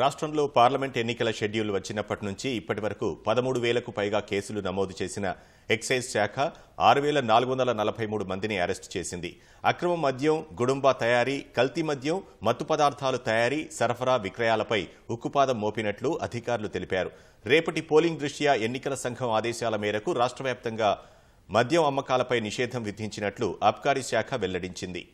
రాష్ట్రంలో పార్లమెంట్ ఎన్నికల షెడ్యూల్ వచ్చినప్పటి నుంచి ఇప్పటి వరకు పదమూడు వేలకు పైగా కేసులు నమోదు చేసిన ఎక్సైజ్ శాఖ ఆరు వేల నాలుగు వందల నలభై మూడు మందిని అరెస్టు చేసింది. అక్రమ మద్యం గుడుంబా తయారీ కల్తీ మద్యం మత్తు పదార్థాలు తయారీ సరఫరా విక్రయాలపై ఉక్కుపాదం మోపినట్లు అధికారులు తెలిపారు. రేపటి పోలింగ్ దృష్ట్యా ఎన్నికల సంఘం ఆదేశాల మేరకు రాష్ట్రవ్యాప్తంగా మద్యం అమ్మకాలపై నిషేధం విధించినట్లు అబ్కారీ శాఖ వెల్లడించింది.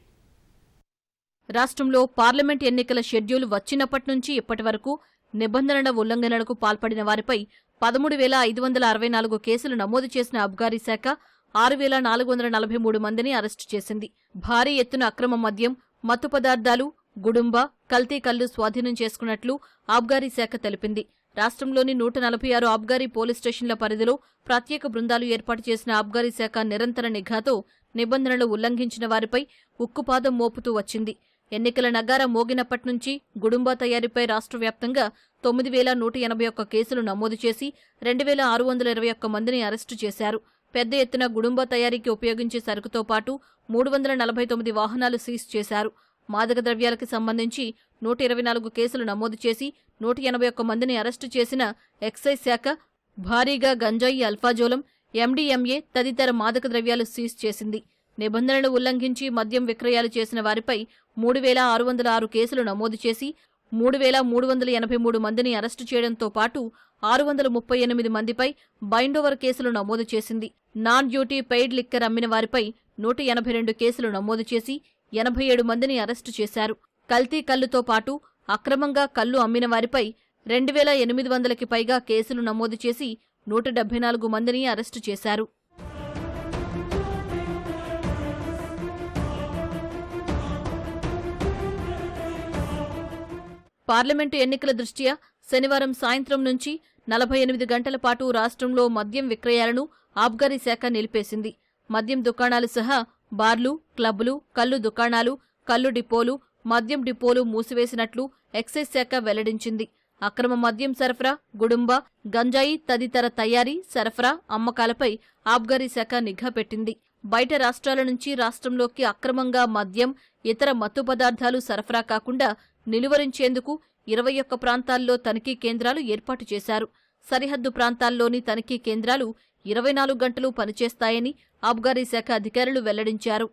రాష్ట్రంలో పార్లమెంట్ ఎన్నికల షెడ్యూల్ వచ్చినప్పటి నుంచి ఇప్పటి వరకు నిబంధనల ఉల్లంఘనలకు పాల్పడిన వారిపై పదమూడు వేల ఐదు వందల అరవై నాలుగు కేసులు నమోదు చేసిన అబ్గారీ శాఖ ఆరు వేల నాలుగు వందల నలభై మూడు మందిని అరెస్టు చేసింది. భారీ ఎత్తున అక్రమ మద్యం మత్తు పదార్థాలు గుడుంబ కల్తీ కళ్ళు స్వాధీనం చేసుకున్నట్లు ఆబ్గారీ శాఖ తెలిపింది. రాష్ట్రంలోని నూట నలభై ఆరు ఆబ్గారీ పోలీస్ స్టేషన్ల పరిధిలో ప్రత్యేక బృందాలు ఏర్పాటు చేసిన ఆబ్గారీ శాఖ నిరంతర నిఘాతో నిబంధనలు ఉల్లంఘించిన వారిపై ఉక్కుపాదం మోపుతూ వచ్చింది. ఎన్నికల నగారా మోగినప్పటి నుంచి గుడుంబా తయారీపై రాష్ట్ర వ్యాప్తంగా తొమ్మిది వేల నూట ఎనభై ఒక్క కేసులు నమోదు చేసి రెండు వేల ఆరు వందల ఇరవై ఒక్క మందిని అరెస్టు చేశారు. పెద్ద ఎత్తున గుడుంబా తయారీకి ఉపయోగించే సరుకుతో పాటు మూడు వందల నలభై తొమ్మిది వాహనాలు సీజ్ చేశారు. మాదక ద్రవ్యాలకు సంబంధించి నూట ఇరవై నాలుగు కేసులు నమోదు చేసి నూట ఎనభై ఒక్క మందిని అరెస్టు చేసిన ఎక్సైజ్ శాఖ భారీగా గంజాయి అల్ఫాజోలం ఎండీఎంఏ తదితర మాదక ద్రవ్యాలు సీజ్ చేసింది. నిబంధనలు ఉల్లంఘించి మద్యం విక్రయాలు చేసిన వారిపై మూడు వేల ఆరు వందల ఆరు కేసులు నమోదు చేసి మూడు వేల మూడు వందల ఎనభై మూడు మందిని అరెస్టు చేయడంతో పాటు ఆరు వందల ముప్పై ఎనిమిది మందిపై బైండోవర్ కేసులు నమోదు చేసింది. నాన్ డ్యూటీ పెయిడ్ లిక్కర్ అమ్మిన వారిపై నూట ఎనభై రెండు కేసులు నమోదు చేసి ఎనభై ఏడు మందిని అరెస్టు చేశారు. కల్తీ కల్లుతో పాటు అక్రమంగా కల్లు అమ్మిన వారిపై రెండు వేల ఎనిమిది వందలకి పైగా కేసులు నమోదు చేసి నూట డెబ్బై నాలుగు మందిని అరెస్టు చేశారు. పార్లమెంటు ఎన్నికల దృష్ట్యా శనివారం సాయంత్రం నుంచి నలభై ఎనిమిది గంటల పాటు రాష్ట్రంలో మద్యం విక్రయాలను ఆబ్గారీ శాఖ నిలిపేసింది. మద్యం దుకాణాలు సహా బార్లు క్లబ్లు కల్లు దుకాణాలు కల్లు డిపోలు మద్యం డిపోలు మూసివేసినట్లు ఎక్సైజ్ శాఖ వెల్లడించింది. అక్రమ మద్యం సరఫరా గుడుంబ గంజాయి తదితర తయారీ సరఫరా అమ్మకాలపై ఆబ్గారీ శాఖ నిఘా పెట్టింది. బయట రాష్ట్రాల నుంచి రాష్ట్రంలోకి అక్రమంగా మద్యం ఇతర మత్తు పదార్థాలు సరఫరా కాకుండా నిలువరించేందుకు ఇరవై ఒక్క ప్రాంతాల్లో తనిఖీ కేంద్రాలు ఏర్పాటు చేశారు. సరిహద్దు ప్రాంతాల్లోని తనిఖీ కేంద్రాలు ఇరవై నాలుగు గంటలు పనిచేస్తాయని ఆబ్గారీ శాఖ అధికారులు వెల్లడించారు.